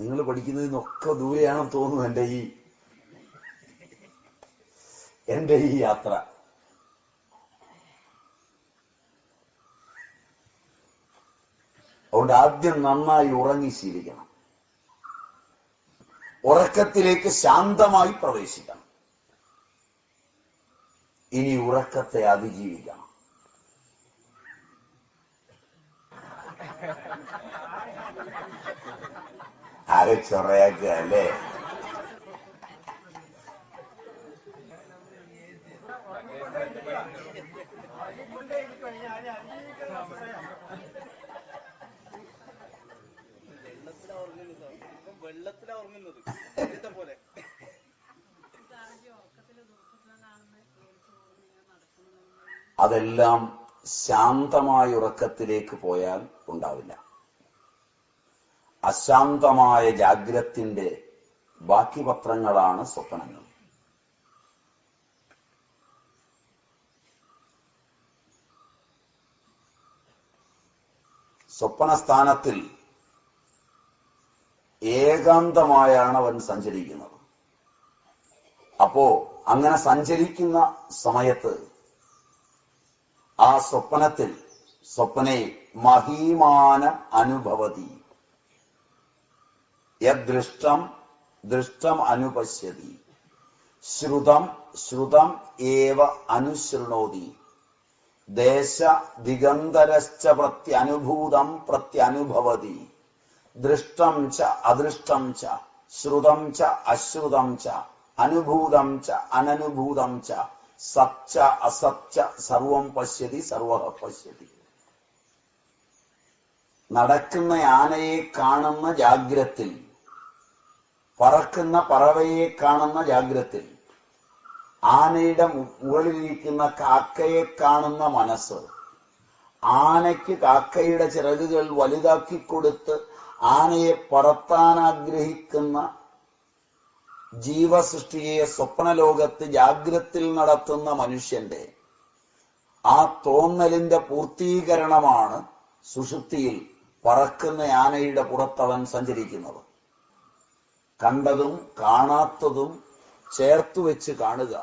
നിങ്ങൾ പഠിക്കുന്നതിൽ നിന്നൊക്കെ ദൂരെയാണെന്ന് തോന്നുന്നു എന്റെ ഈ എന്റെ ഈ യാത്ര. അതുകൊണ്ട് ആദ്യം നന്നായി ഉറങ്ങി ശീലിക്കണം. ഉറക്കത്തിലേക്ക് ശാന്തമായി പ്രവേശിക്കണം. ഇനി ഉറക്കത്തെ അതിജീവിക്കണം. ആകെ ചൊറയാക്കുക അല്ലേ വെള്ളത്തിലാ ഉറങ്ങുന്നത് പോലെ അതെല്ലാം ശാന്തമായ ഉറക്കത്തിലേക്ക് പോയാൽ ഉണ്ടാവില്ല. അശാന്തമായ ജാഗ്രത്തിന്റെ ബാക്കി പത്രങ്ങളാണ് സ്വപ്നങ്ങൾ. സ്വപ്നസ്ഥാനത്തിൽ ഏകാന്തമായാണ് അവൻ സഞ്ചരിക്കുന്നത്. അപ്പോ അങ്ങനെ സഞ്ചരിക്കുന്ന സമയത്ത് ആ സ്വപ്നത്തിൽ സ്വപ്നെ മഹീമാന അനുഭവതി. യദൃഷ്ടം ദൃഷ്ടം അനുപശ്യതി. ശ്രുതം ശ്രുതം ഏവ അനുശൃണോതി. ദേശ ദിഗന്തരശ്ച പ്രത്യനുഭൂതം പ്രത്യനുഭവതി. ദൃഷ്ടം ച അദൃഷ്ടം ച ശ്രുതം ച അശ്രുതം ച അനുഭൂതം ച അനനുഭൂതം ച സച്ച അസച്ച സർവം പശ്യതി സർവ പശ്യതി. നടക്കുന്ന ആനയെ കാണുന്ന ജാഗ്രത്തിൽ പറക്കുന്ന പറവയെ കാണുന്ന ജാഗ്രത്തിൽ ആനയുടെ മുകളിലിരിക്കുന്ന കാക്കയെ കാണുന്ന മനസ്സ് ആനയ്ക്ക് കാക്കയുടെ ചിറകുകൾ വലുതാക്കി കൊടുത്ത് ആനയെ പറത്താൻ ആഗ്രഹിക്കുന്ന ജീവസൃഷ്ടിയെ സ്വപ്നലോകത്ത് ജാഗ്രത്തിൽ നടത്തുന്ന മനുഷ്യന്റെ ആ തോന്നലിന്റെ പൂർത്തീകരണമാണ് സുഷുപ്തിയിൽ പറക്കുന്ന ആനയുടെ പുറത്തവൻ സഞ്ചരിക്കുന്നത്. കണ്ടതും കാണാത്തതും ചേർത്തു വെച്ച് കാണുക.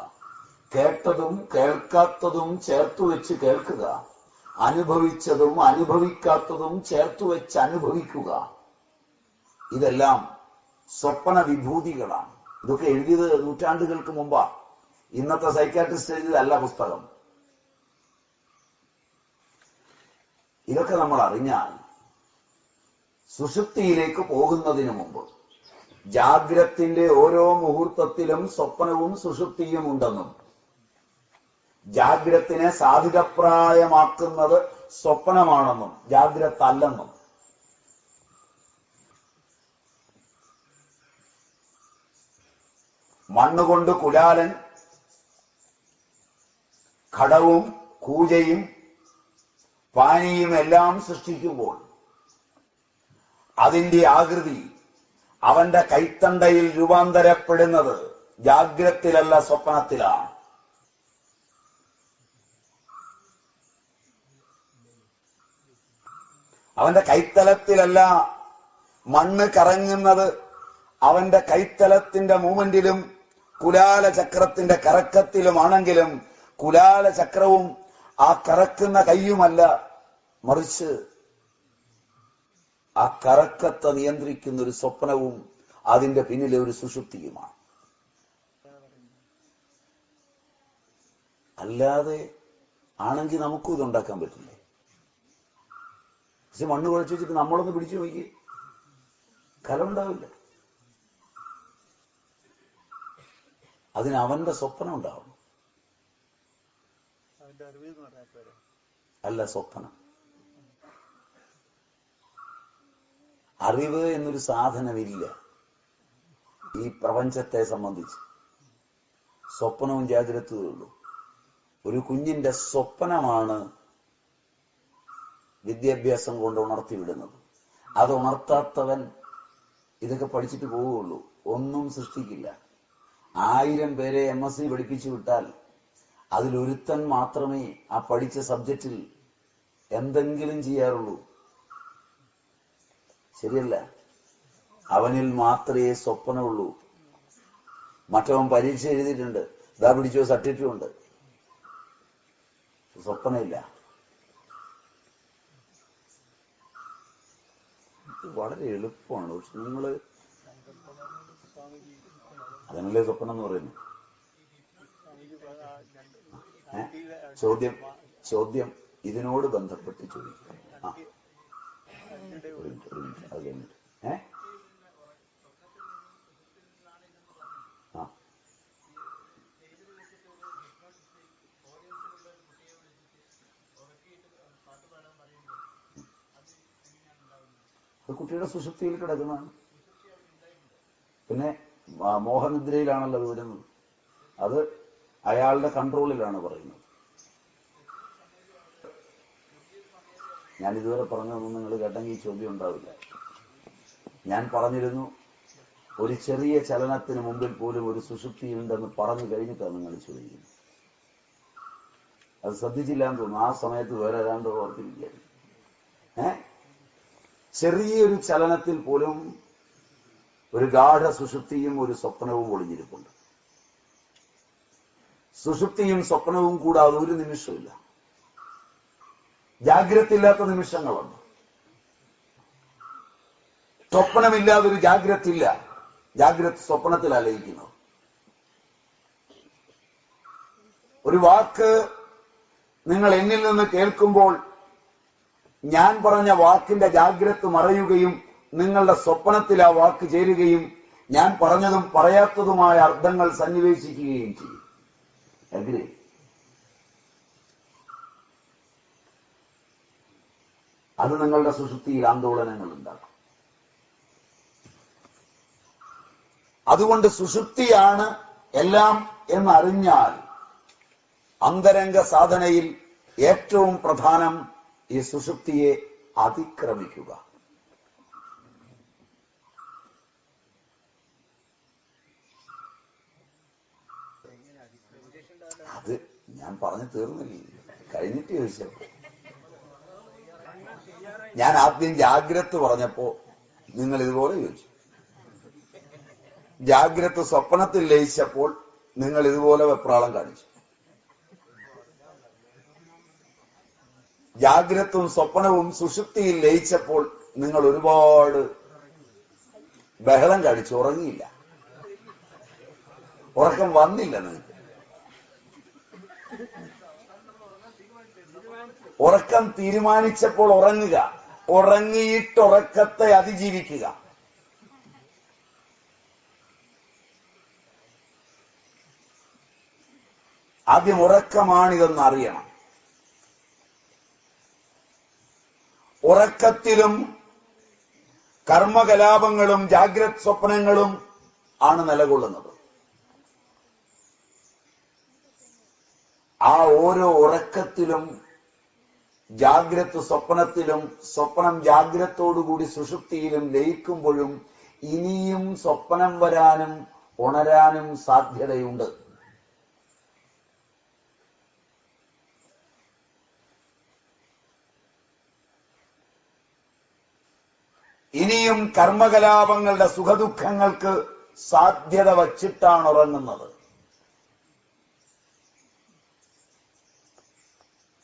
കേട്ടതും കേൾക്കാത്തതും ചേർത്തു വെച്ച് കേൾക്കുക. അനുഭവിച്ചതും അനുഭവിക്കാത്തതും ചേർത്തു വെച്ച് അനുഭവിക്കുക. ഇതെല്ലാം സ്വപ്ന വിഭൂതികളാണ്. ഇതൊക്കെ എഴുതിയത് നൂറ്റാണ്ടുകൾക്ക് മുമ്പാണ് ഇന്നത്തെ സൈക്കാട്രിസ്റ്റ് എഴുതിയതല്ല പുസ്തകം. ഇതൊക്കെ നമ്മൾ അറിഞ്ഞാൽ സുഷുപ്തിയിലേക്ക് പോകുന്നതിന് മുമ്പ് ജാഗ്രത്തിന്റെ ഓരോ മുഹൂർത്തത്തിലും സ്വപ്നവും സുഷുപ്തിയും ഉണ്ടെന്നും. ജാഗ്രത്തിനെ സാധികപ്രായമാക്കുന്നത് സ്വപ്നമാണെന്നും ജാഗ്രത അല്ലെന്നും മണ്ണുകൊണ്ട് കുലാലൻ ഘടവും കൂജയും പാനിയും എല്ലാം സൃഷ്ടിക്കുമ്പോൾ അതിന്റെ ആകൃതി അവന്റെ കൈത്തണ്ടയിൽ രൂപാന്തരപ്പെടുന്നത് ജാഗ്രത്തിലല്ല സ്വപ്നത്തിലാണ് അവന്റെ കൈത്തലത്തിലല്ല മണ്ണ് കറങ്ങുന്നത്. അവന്റെ കൈത്തലത്തിന്റെ മൂവ്മെന്റിലും കുലാല ചക്രത്തിന്റെ കറക്കത്തിലുമാണെങ്കിലും കുലാല ചക്രവും ആ കറക്കുന്ന കൈയുമല്ല മറിച്ച് ആ കറക്കത്തെ നിയന്ത്രിക്കുന്ന ഒരു സ്വപ്നവും അതിന്റെ പിന്നിലെ ഒരു സുഷുപ്തിയുമാണ്. അല്ലാതെ ആണെങ്കിൽ നമുക്കും ഇതുണ്ടാക്കാൻ പറ്റില്ലേ? പക്ഷെ മണ്ണ് കുഴച്ച് വെച്ചിട്ട് നമ്മളൊന്ന് പിടിച്ചു നോക്കി. കലമുണ്ടാവില്ല. അതിന് അവന്റെ സ്വപ്നം ഉണ്ടാവണം അല്ല സ്വപ്നം. അറിവ് എന്നൊരു സാധനമില്ല. ഈ പ്രപഞ്ചത്തെ സംബന്ധിച്ച്. സ്വപ്നവും ജാഗ്രതയും ഒരു കുഞ്ഞിന്റെ സ്വപ്നമാണ് വിദ്യാഭ്യാസം കൊണ്ട് ഉണർത്തിവിടുന്നത്. അത് ഉണർത്താത്തവൻ ഇതൊക്കെ പഠിച്ചിട്ട് പോവുകയുള്ളൂ. ഒന്നും സൃഷ്ടിക്കില്ല. ആയിരം പേരെ എം എസ് സി പഠിപ്പിച്ചു വിട്ടാൽ അതിലൊരുത്തൻ മാത്രമേ ആ പഠിച്ച സബ്ജക്റ്റിൽ എന്തെങ്കിലും ചെയ്യാറുള്ളൂ. ശരിയല്ല. അവനിൽ മാത്രമേ സ്വപ്നമുള്ളൂ. മറ്റവൻ പരീക്ഷ എഴുതിയിട്ടുണ്ട്. ഇതാ പിടിച്ചോ സർട്ടിഫിക്കറ്റും ഉണ്ട്. സ്വപ്നമില്ല. വളരെ എളുപ്പമാണ്. പക്ഷെ നിങ്ങൾ അതിനല്ലേ സ്വപ്നം എന്ന് പറയുന്നു ചോദ്യം ചോദ്യം ഇതിനോട് ബന്ധപ്പെട്ട് ചോദിക്കുക ആ ഒരു മിനിറ്റ് ഒരു മിനിറ്റ് അത് കഴിഞ്ഞിട്ട് ആ കുട്ടിയുടെ സുഷുപ്തിയിൽ കിടക്കുന്നതാണ് പിന്നെ മോഹനിദ്രയിലാണല്ലോ അത് വരുന്നത് അത് അയാളുടെ കൺട്രോളിലാണ് പറയുന്നത്. ഞാൻ ഇതുവരെ പറഞ്ഞതൊന്നും നിങ്ങൾ കേട്ടെങ്കിൽ ഈ ചോദ്യം ഉണ്ടാവില്ല. ഞാൻ പറഞ്ഞിരുന്നു ഒരു ചെറിയ ചലനത്തിന് മുമ്പിൽ പോലും ഒരു സുഷുപ്തി ഉണ്ടെന്ന് പറഞ്ഞു കഴിഞ്ഞിട്ടാണ് നിങ്ങൾ ചോദിക്കുന്നത്. അത് ശ്രദ്ധിച്ചില്ല എന്ന് തോന്നുന്നു. ആ സമയത്ത് വേറെ ഏതാണ്ട് ഓർത്തിരിക്കുകയായിരുന്നു ഏ? ചെറിയൊരു ചലനത്തിൽ പോലും ഒരു ഗാഠ സുഷുപ്തിയും ഒരു സ്വപ്നവും ഒളിഞ്ഞിരിപ്പുണ്ട്. സുഷുപ്തിയും സ്വപ്നവും കൂടാതെ ഒരു നിമിഷമില്ല ജാഗ്രത ഇല്ലാത്ത നിമിഷങ്ങളുണ്ട്. സ്വപ്നമില്ലാതൊരു ജാഗ്രത ഇല്ല ജാഗ്രത സ്വപ്നത്തിൽ അലയിക്കുന്നത് ഒരു വാക്ക് നിങ്ങൾ എന്നിൽ നിന്ന് കേൾക്കുമ്പോൾ ഞാൻ പറഞ്ഞ വാക്കിന്റെ ജാഗ്രത മറയുകയും നിങ്ങളുടെ സ്വപ്നത്തിൽ ആ വാക്ക് ചേരുകയും ഞാൻ പറഞ്ഞതും പറയാത്തതുമായ അർത്ഥങ്ങൾ സന്നിവേശിക്കുകയും ചെയ്യും. എഗ്രി അത് നിങ്ങളുടെ സുഷുപ്തിയിൽ ആന്തോളനങ്ങൾ ഉണ്ടാക്കും. അതുകൊണ്ട് സുഷുപ്തിയാണ് എല്ലാം എന്നറിഞ്ഞാൽ അന്തരംഗ സാധനയിൽ ഏറ്റവും പ്രധാനം ഈ സുഷുപ്തിയെ അതിക്രമിക്കുക. അത് ഞാൻ പറഞ്ഞു തീർന്നില്ല? കഴിഞ്ഞിട്ട് ചോദിച്ചപ്പോ ഞാൻ ആദ്യം ജാഗ്രത പറഞ്ഞപ്പോ നിങ്ങൾ ഇതുപോലെ ചോദിച്ചു. ജാഗ്രത സ്വപ്നത്തിൽ ലയിച്ചപ്പോൾ നിങ്ങൾ ഇതുപോലെ വെപ്രാളം കാണിച്ചു. ജാഗ്രതും സ്വപ്നവും സുഷുപ്തിയിൽ ലയിച്ചപ്പോൾ നിങ്ങൾ ഒരുപാട് ബഹളം കാണിച്ചു. ഉറങ്ങിയില്ല. ഉറക്കം വന്നില്ല നിങ്ങൾക്ക്. ഉറക്കം തീരുമാനിച്ചപ്പോൾ ഉറങ്ങുക. ഉറങ്ങിയിട്ട് ഉറക്കത്തെ അതിജീവിക്കുക. ആദ്യം ഉറക്കമാണിതെന്ന് അറിയണം. ഉറക്കത്തിലും കർമ്മകലാപങ്ങളും ജാഗ്രത് സ്വപ്നങ്ങളും ആണ് നിലകൊള്ളുന്നത്. ആ ഓരോ ഉറക്കത്തിലും ജാഗ്രത് സ്വപ്നത്തിലും സ്വപ്നം ജാഗ്രതോടുകൂടി സുഷുപ്തിയിലും ലയിക്കുമ്പോഴും ഇനിയും സ്വപ്നം വരാനും ഉണരാനും സാധ്യതയുണ്ട്. ഇനിയും കർമ്മകലാപങ്ങളുടെ സുഖദുഃഖങ്ങൾക്ക് സാധ്യത വച്ചിട്ടാണ് ഉറങ്ങുന്നത്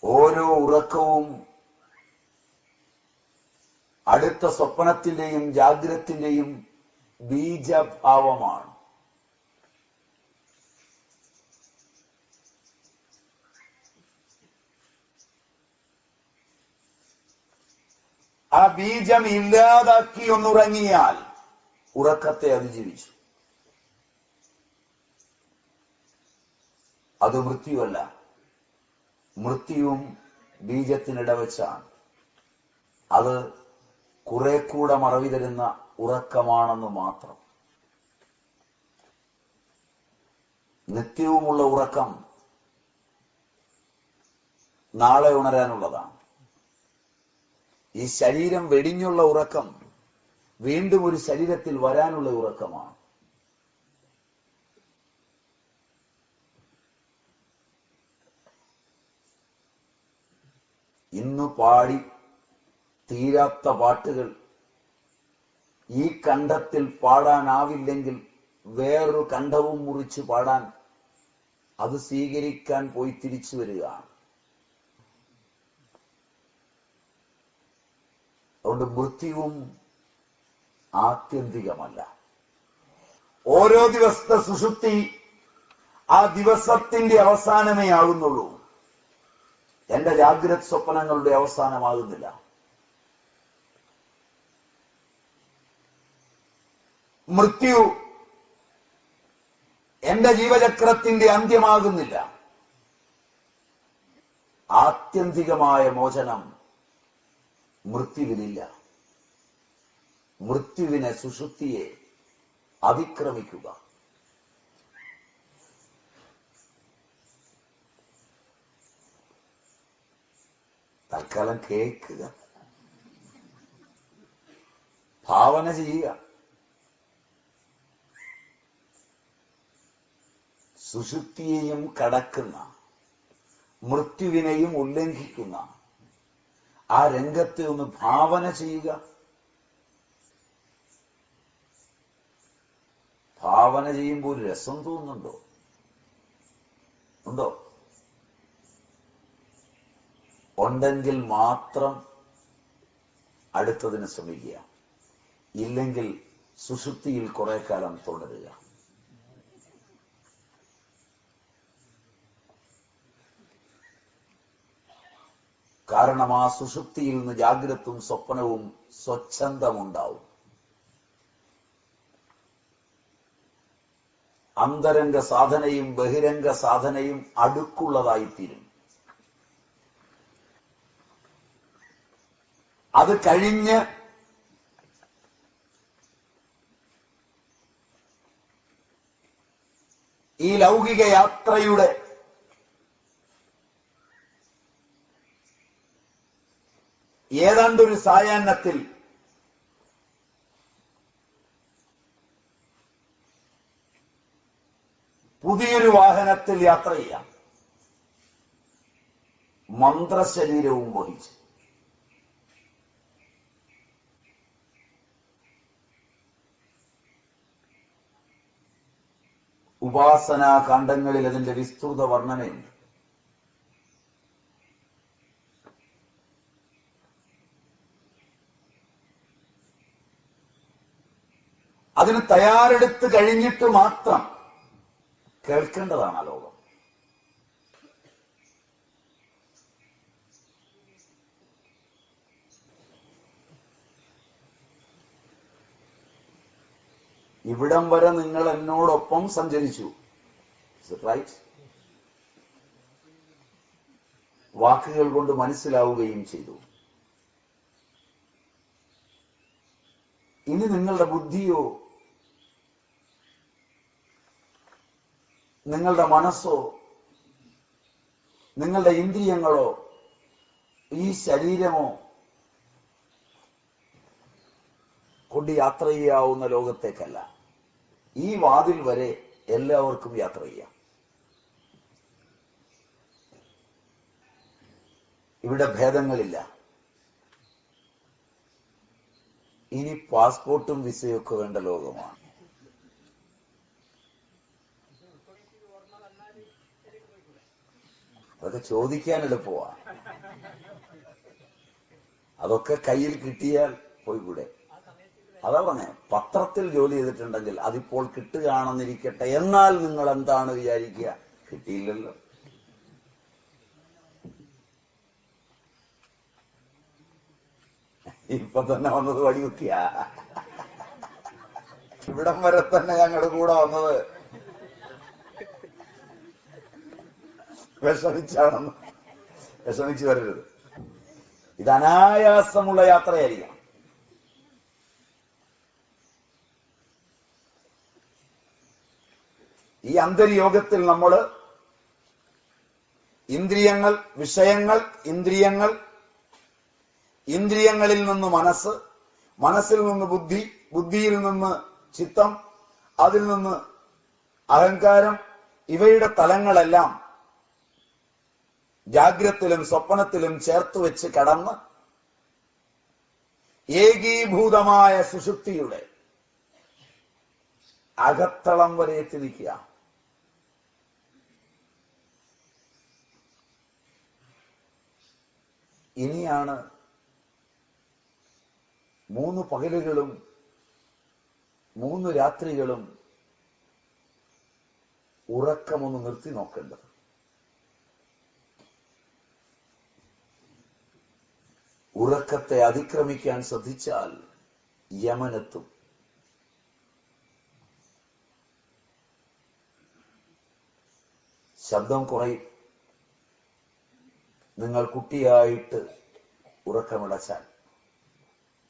ഓരോ ഉറക്കവും അടുത്ത സ്വപ്നത്തിന്റെയും ജാഗ്രത്തിന്റെയും ബീജഭാവമാണ്. ആ ബീജം ഇല്ലാതാക്കി ഒന്നുറങ്ങിയാൽ ഉറക്കത്തെ അതിജീവിച്ചു. അത് മൃത്യുവല്ല മൃത്യുവും ബീജത്തിനിടവെച്ചാണ്. അത് കുറെ കൂടെ മറവി തരുന്ന ഉറക്കമാണെന്ന് മാത്രം. നിത്യവുമുള്ള ഉറക്കം നാളെ ഉണരാനുള്ളതാണ്. ഈ ശരീരം വെടിഞ്ഞുള്ള ഉറക്കം വീണ്ടും ഒരു ശരീരത്തിൽ വരാനുള്ള ഉറക്കമാണ്. ഇന്ന് പാടി തീരാത്ത പാട്ടുകൾ ഈ കണ്ഠത്തിൽ പാടാനാവില്ലെങ്കിൽ വേറൊരു കണ്ഠവും മുറിച്ച് പാടാൻ അത് സ്വീകരിക്കാൻ പോയി തിരിച്ചു വരികയാണ്. അതുകൊണ്ട് മൃത്യുവും ആത്യന്തികമല്ല. ഓരോ ദിവസത്തെ സുഷുപ്തി ആ ദിവസത്തിന്റെ അവസാനമേ ആകുന്നുള്ളൂ. എന്റെ ജാഗ്രത് സ്വപ്നങ്ങളുടെ അവസാനമാകുന്നില്ല. മൃത്യു എന്റെ ജീവചക്രത്തിന്റെ അന്ത്യമാകുന്നില്ല. ആത്യന്തികമായ മോചനം മൃത്യുവിനില്ല. മൃത്യുവിനെ സുഷുപ്തിയെ അതിക്രമിക്കുക. തൽക്കാലം കേൾക്കുക. ഭാവന ചെയ്യുക. സുഷുപ്തിയെയും കടക്കുന്ന മൃത്യുവിനെയും ഉല്ലംഘിക്കുന്ന ആ രംഗത്തെ ഒന്ന് ഭാവന ചെയ്യുക. ഭാവന ചെയ്യുമ്പോൾ രസം തോന്നുന്നുണ്ടോ? ഉണ്ടോ? ഉണ്ടെങ്കിൽ മാത്രം അടുത്തതിന് ശ്രമിക്കുക. ഇല്ലെങ്കിൽ സുഷുപ്തിയിൽ കുറെ കാലം തുടരുക. കാരണം ആ സുഷുപ്തിയിൽ നിന്ന് ജാഗ്രതും സ്വപ്നവും സ്വച്ഛന്തമുണ്ടാവും അന്തരംഗ സാധനയും ബഹിരംഗ സാധനയും അടുക്കുള്ളതായിത്തീരും. അത് കഴിഞ്ഞ് ഈ ലൗകിക യാത്രയുടെ ഏതാണ്ടൊരു സായാഹ്നത്തിൽ പുതിയൊരു വാഹനത്തിൽ യാത്ര ചെയ്യാം. മന്ത്രശരീരവും വഹിച്ച്. ഉപാസനാ കാണ്ഡങ്ങളിൽ അതിന്റെ വിസ്തൃത വർണനയുണ്ട്. അതിന് തയ്യാറെടുത്ത് കഴിഞ്ഞിട്ട് മാത്രം കേൾക്കേണ്ടതാണ് ആ ലോകം. ഇവിടം വരെ നിങ്ങൾ എന്നോടൊപ്പം സഞ്ചരിച്ചു. റൈറ്റ് വാക്കുകൾ കൊണ്ട് മനസ്സിലാവുകയും ചെയ്തു. ഇനി നിങ്ങളുടെ ബുദ്ധിയോ നിങ്ങളുടെ മനസ്സോ നിങ്ങളുടെ ഇന്ദ്രിയങ്ങളോ ഈ ശരീരമോ കൊണ്ട് യാത്ര ചെയ്യാവുന്ന ലോകത്തേക്കല്ല. ഈ വാതിൽ വരെ എല്ലാവർക്കും യാത്ര ചെയ്യാം. ഇവിടെ ഭേദങ്ങളില്ല. ഇനി പാസ്പോർട്ടും വിസയൊക്കെ വേണ്ട ലോകമാണ്. അതൊക്കെ ചോദിക്കാൻ എളുപ്പമാണ് അതൊക്കെ കയ്യിൽ കിട്ടിയാൽ പോയി പോയിക്കൂടെ അതാ പറഞ്ഞേ പത്രത്തിൽ ജോലി ചെയ്തിട്ടുണ്ടെങ്കിൽ അതിപ്പോൾ കിട്ടുകയാണെന്നിരിക്കട്ടെ. എന്നാൽ നിങ്ങൾ എന്താണ് വിചാരിക്കുക? കിട്ടിയില്ലല്ലോ. ഇപ്പൊ തന്നെ വന്നത് വടികുത്തിയ ഇവിടം വരെ തന്നെ ഞങ്ങളുടെ കൂടെ വന്നത്. വിഷമിച്ചാണെന്ന്. വിഷമിച്ചു വരരുത്. ഇത് അനായാസമുള്ള യാത്രയായിരിക്കണം ഈ അന്തര്യോഗത്തിൽ നമ്മൾ ഇന്ദ്രിയങ്ങൾ വിഷയങ്ങൾ ഇന്ദ്രിയങ്ങൾ ഇന്ദ്രിയങ്ങളിൽ നിന്ന് മനസ്സ് മനസ്സിൽ നിന്ന് ബുദ്ധി ബുദ്ധിയിൽ നിന്ന് ചിത്തം അതിൽ നിന്ന് അഹങ്കാരം ഇവയുടെ തലങ്ങളെല്ലാം ജാഗ്രത്തിലും സ്വപ്നത്തിലും ചേർത്ത് വെച്ച് കടന്ന് ഏകീഭൂതമായ സുഷുപ്തിയുടെ അകത്തളം വരെ എത്തി നിൽക്കുക ഇനിയാണ് മൂന്ന് പകലുകളും മൂന്ന് രാത്രികളും ഉറക്കമൊന്ന് നിർത്തി നോക്കേണ്ടത്. ഉറക്കത്തെ അതിക്രമിക്കാൻ ശ്രദ്ധിച്ചാൽ യമനത്തും. ശബ്ദം കുറയും. നിങ്ങൾ കുട്ടിയായിട്ട് ഉറക്കമിളച്ചാൽ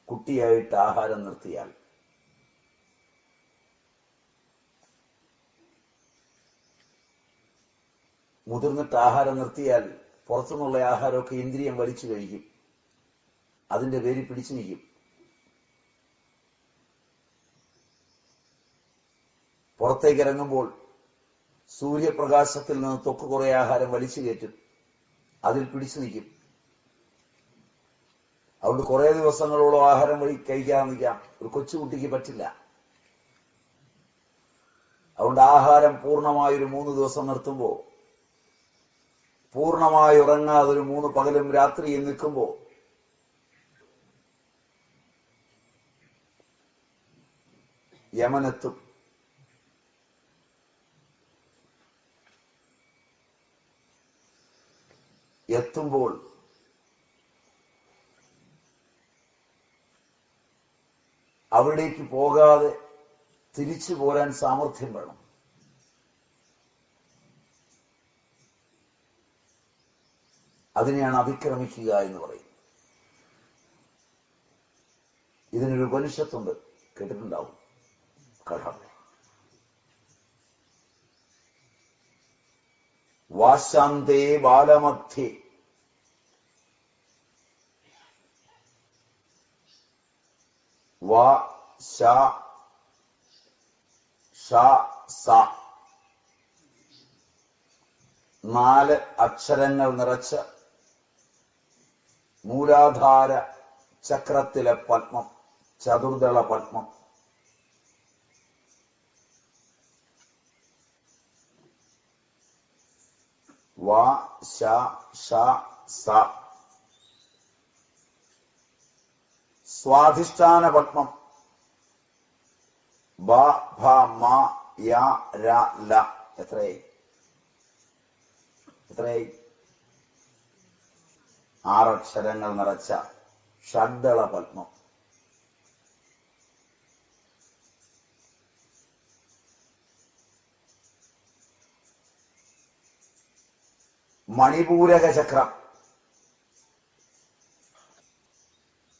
കുട്ടിയായിട്ട് ആഹാരം നിർത്തിയാൽ മുതിർന്നിട്ട് ആഹാരം നിർത്തിയാൽ പുറത്തുനിന്നുള്ള ആഹാരമൊക്കെ ഇന്ദ്രിയം വലിച്ചു കഴിക്കും അതിന്റെ പേര് പിടിച്ചു നിൽക്കും. പുറത്തേക്ക് ഇറങ്ങുമ്പോൾ സൂര്യപ്രകാശത്തിൽ നിന്ന് തൊക്ക് കുറെ ആഹാരം വലിച്ചു കയറ്റും. അതിൽ പിടിച്ചു നിൽക്കും. അതുകൊണ്ട് കുറെ ദിവസങ്ങളോളം ആഹാരം വഴി കഴിക്കാതെ നിൽക്കാം ഒരു കൊച്ചുകുട്ടിക്ക് പറ്റില്ല. അതുകൊണ്ട് ആഹാരം പൂർണമായി ഒരു മൂന്ന് ദിവസം നിർത്തുമ്പോ പൂർണമായി ഉറങ്ങാതെ ഒരു മൂന്ന് പകലും രാത്രിയും നിൽക്കുമ്പോ യമനെത്തും. എത്തുമ്പോൾ അവിടേക്ക് പോകാതെ തിരിച്ചു പോരാൻ സാമർഥ്യം വേണം. അതിനെയാണ് അതിക്രമിക്കുക എന്ന് പറയും ഇതിനൊരു ഉപനിഷത്തുണ്ട് കേട്ടിട്ടുണ്ടാവും. കഥ വാശാന്തേ ബാലമധ്യേ വാ ശ ഷ സ. നാല് അക്ഷരങ്ങൾ നിറച്ച് മൂലാധാര ചക്രത്തിലെ പത്മം ചതുർദള പത്മം. വ ശ ഷ സ. സ്വാധിഷ്ഠാന പത്മം ബ ഭ മ യ ര ല. എത്രയായി? എത്രയായി? ആറക്ഷരങ്ങൾ നിറച്ച ഷഡ്ദള പത്മം മണിപൂരക ചക്രം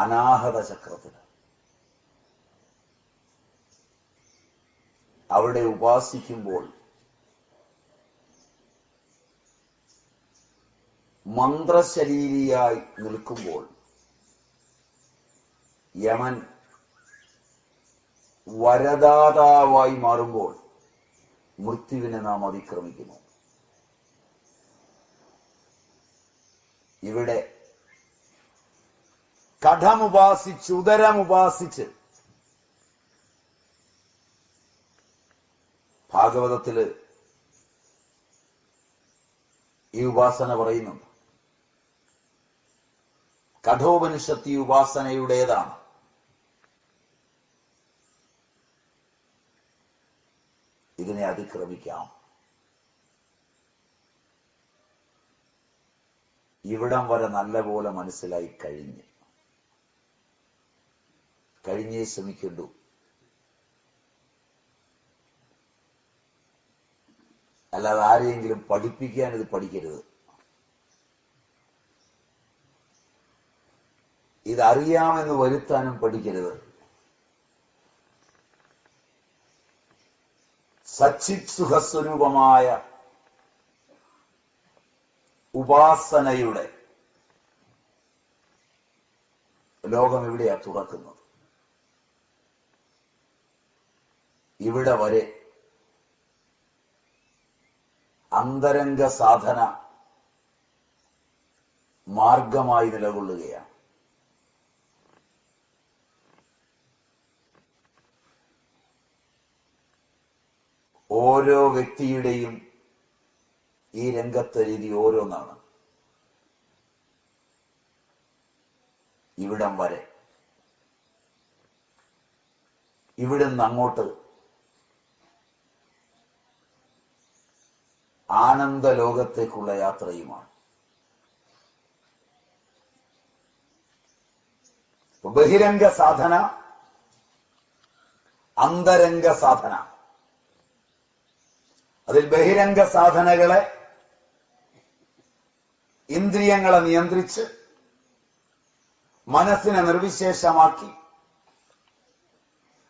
അനാഹത ചക്രത്തിൽ അവിടെ ഉപാസിക്കുമ്പോൾ മന്ത്രശരീരിയായി നിൽക്കുമ്പോൾ യമൻ വരദാതാവായി മാറുമ്പോൾ മൃത്യുവിനെ നാം അതിക്രമിക്കുന്നു. ഇവിടെ കഠമുപാസിച്ച് ഉദരമുപാസിച്ച്. ഭാഗവതത്തിൽ ഈ ഉപാസന പറയുന്നുണ്ട്. കഠോപനിഷത്ത് ഈ ഉപാസനയുടേതാണ്. ഇതിനെ അതിക്രമിക്കാം. ഇവിടം വരെ നല്ലപോലെ മനസ്സിലായി കഴിഞ്ഞ്. കഴിഞ്ഞേ ശ്രമിക്കുള്ളൂ. അല്ലാതെ ആരെയെങ്കിലും പഠിപ്പിക്കാൻ ഇത് പഠിക്കരുത്. ഇതറിയാമെന്ന് വരുത്താനും പഠിക്കരുത്. സച്ചിത് സുഖസ്വരൂപമായ ഉപാസനയുടെ ലോകം എവിടെയാ തുറക്കുന്നത്? ഇവിടെ വരെ. അന്തരംഗ സാധന മാർഗമായി നിലകൊള്ളുകയാണ്. ഓരോ വ്യക്തിയുടെയും ഈ രംഗത്തെ രീതി ഓരോന്നാണ്. ഇവിടം വരെ. ഇവിടുന്ന് അങ്ങോട്ട് ആനന്ദ ലോകത്തേക്കുള്ള യാത്രയുമാണ് ബഹിരംഗ സാധന അന്തരംഗ സാധന. അതിൽ ബഹിരംഗ സാധനകളെ ഇന്ദ്രിയങ്ങളെ നിയന്ത്രിച്ച് മനസ്സിനെ നിർവിശേഷമാക്കി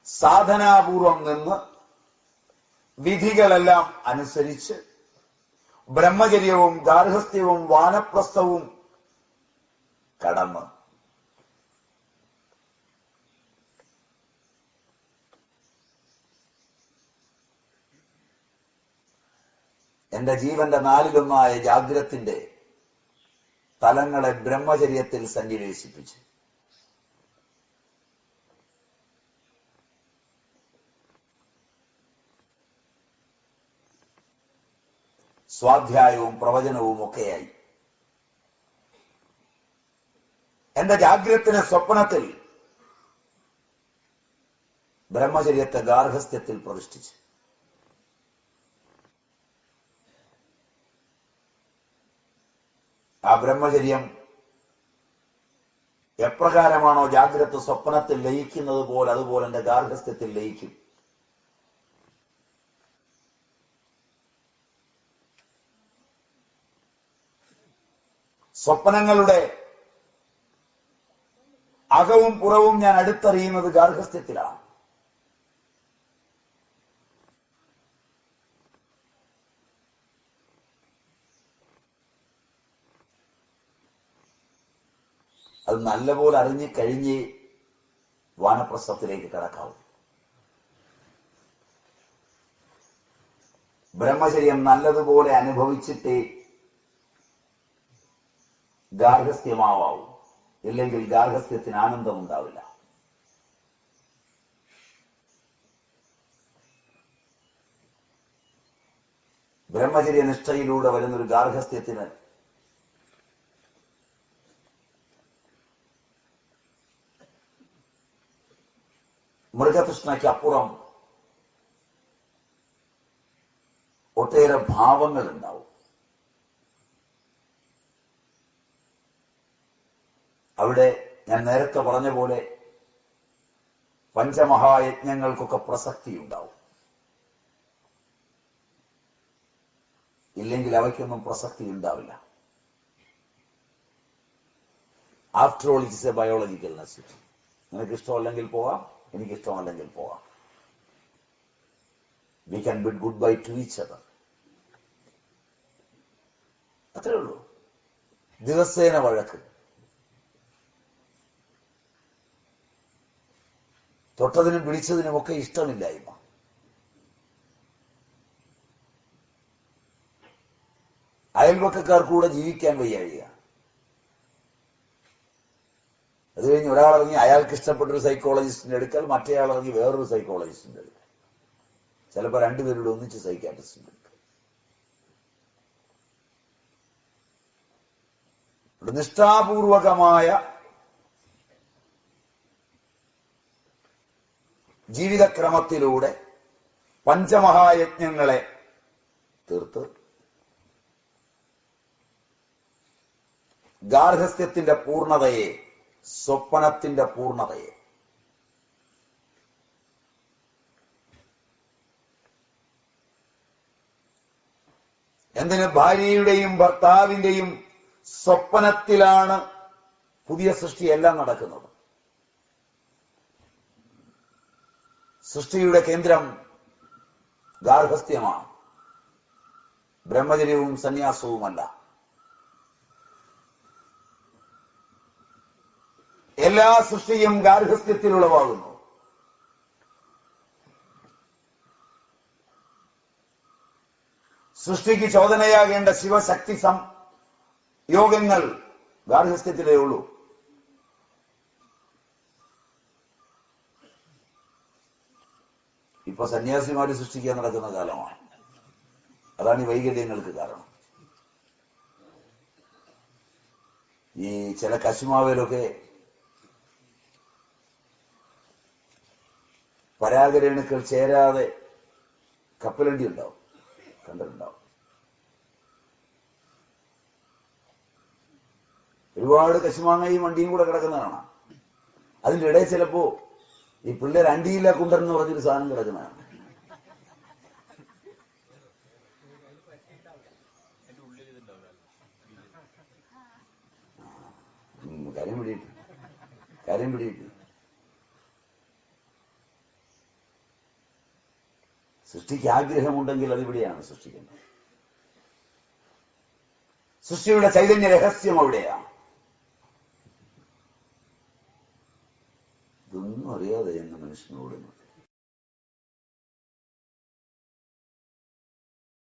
സാധനാപൂർവം നിന്ന് വിധികളെല്ലാം അനുസരിച്ച് ബ്രഹ്മചര്യവും ഗാർഹസ്ഥ്യവും വാനപ്രസ്ഥവും കടമ എന്റെ ജീവന്റെ നാലിലൊന്നായ ജാഗ്രത്തിന്റെ തലങ്ങളെ ബ്രഹ്മചര്യത്തിൽ സന്നിവേശിപ്പിച്ചു സ്വാധ്യായവും പ്രവചനവും ഒക്കെയായി. എന്റെ ജാഗ്രത്തിന് സ്വപ്നത്തിൽ ബ്രഹ്മചര്യത്തെ ഗാർഹസ്ഥ്യത്തിൽ പ്രതിഷ്ഠിച്ചു. ആ ബ്രഹ്മചര്യം എപ്രകാരമാണോ ജാഗ്രത സ്വപ്നത്തിൽ ലയിക്കുന്നത് പോലെ അതുപോലെ എന്റെ ഗാർഹസ്ഥ്യത്തിൽ ലയിക്കും? സ്വപ്നങ്ങളുടെ അകവും പുറവും ഞാൻ അടുത്തറിയുന്നത് ഗാർഹസ്ഥ്യത്തിലാണ്. അത് നല്ലപോലെ അറിഞ്ഞു കഴിഞ്ഞ് വാനപ്രസ്ഥത്തിലേക്ക് കടക്കാവും. ബ്രഹ്മചര്യം നല്ലതുപോലെ അനുഭവിച്ചിട്ടേ ഗാർഹസ്ഥ്യമാവാവൂ. ഇല്ലെങ്കിൽ ഗാർഹസ്ഥ്യത്തിന് ആനന്ദം ഉണ്ടാവില്ല ബ്രഹ്മചര്യ നിഷ്ഠയിലൂടെ വരുന്നൊരു ഗാർഹസ്ഥ്യത്തിന് മൃഗതൃഷ്ണയ്ക്കപ്പുറം ഒട്ടേറെ ഭാവങ്ങൾ ഉണ്ടാവും അവിടെ ഞാൻ നേരത്തെ പറഞ്ഞ പോലെ പഞ്ചമഹായജ്ഞങ്ങൾക്കൊക്കെ പ്രസക്തി ഉണ്ടാവും ഇല്ലെങ്കിൽ അവയ്ക്കൊന്നും പ്രസക്തി ഉണ്ടാവില്ല after all it's a biological necessity നിനക്ക് ഇഷ്ടമല്ലെങ്കിൽ പോവാം എനിക്ക് ഇഷ്ടമല്ലെങ്കിൽ പോവാം. We can bid goodbye to each other അത്രേ ഉള്ളൂ. ദിവസേന വഴക്ക്. തൊട്ടതിനും പിടിച്ചതിനുമൊക്കെ ഇഷ്ടമില്ലായ്മ. കൂടെ ജീവിക്കാൻ വയ്യാഴിക അത് കഴിഞ്ഞ് ഒരാളിറങ്ങി അയാൾക്ക് ഇഷ്ടപ്പെട്ട ഒരു സൈക്കോളജിസ്റ്റിന്റെ അടുക്കൽ മറ്റേയാൾ ഇറങ്ങി വേറൊരു സൈക്കോളജിസ്റ്റിന്റെ അടുക്കൽ. ചിലപ്പോ രണ്ടുപേരുടെ ഒന്നിച്ച് സൈക്കാട്രിസ്റ്റിന്റെ അടുക്കൽ. ഇവിടെ നിഷ്ഠാപൂർവകമായ ജീവിതക്രമത്തിലൂടെ പഞ്ചമഹായജ്ഞങ്ങളെ തീർത്ത്. ഗാർഹസ്ഥ്യത്തിന്റെ പൂർണതയെ സ്വപ്നത്തിന്റെ പൂർണതയെ. എന്തിന് ഭാര്യയുടെയും ഭർത്താവിന്റെയും സ്വപ്നത്തിലാണ് പുതിയ സൃഷ്ടിയെല്ലാം നടക്കുന്നത്? സൃഷ്ടിയുടെ കേന്ദ്രം ഗാർഹസ്ഥ്യമാണ്. ബ്രഹ്മചര്യവും സന്യാസവുമല്ല. എല്ലാ സൃഷ്ടിയും ഗാർഹസ്ഥ്യത്തിലുളവാകുന്നു സൃഷ്ടിക്ക് ചോദനയാകേണ്ട ശിവശക്തി സം യോഗങ്ങൾ ഗാർഹസ്ഥ്യത്തിലേ ഉള്ളൂ. ഇപ്പൊ സന്യാസിമാര് സൃഷ്ടിക്കാൻ നടക്കുന്ന കാലമാണ്. അതാണ് ഈ വൈകല്യങ്ങൾക്ക് കാരണം. ഈ ചില കശുമാവിലൊക്കെ പരാഗരേണുക്കൾ ചേരാതെ കപ്പലണ്ടി ഉണ്ടാവും കണ്ടിട്ടുണ്ടാവും. ഒരുപാട് കശുമാങ്ങയും വണ്ടിയും കൂടെ കിടക്കുന്നതാണ് അതിന്റെ ഇടയിൽ ചിലപ്പോ ഈ പിള്ളേർ അണ്ടിയില്ല കുണ്ടൻ പറഞ്ഞൊരു സാധനം ഉം, കാര്യം പിടിയിട്ട്. കാര്യം പിടിയിട്ട്. സൃഷ്ടിക്ക് ആഗ്രഹമുണ്ടെങ്കിൽ അത് ഇവിടെയാണ് സൃഷ്ടിക്കുന്നത് സൃഷ്ടിയുടെ ചൈതന്യ രഹസ്യം അവിടെയാണ്. ഇതൊന്നും അറിയാതെ എന്ന മനുഷ്യനോട്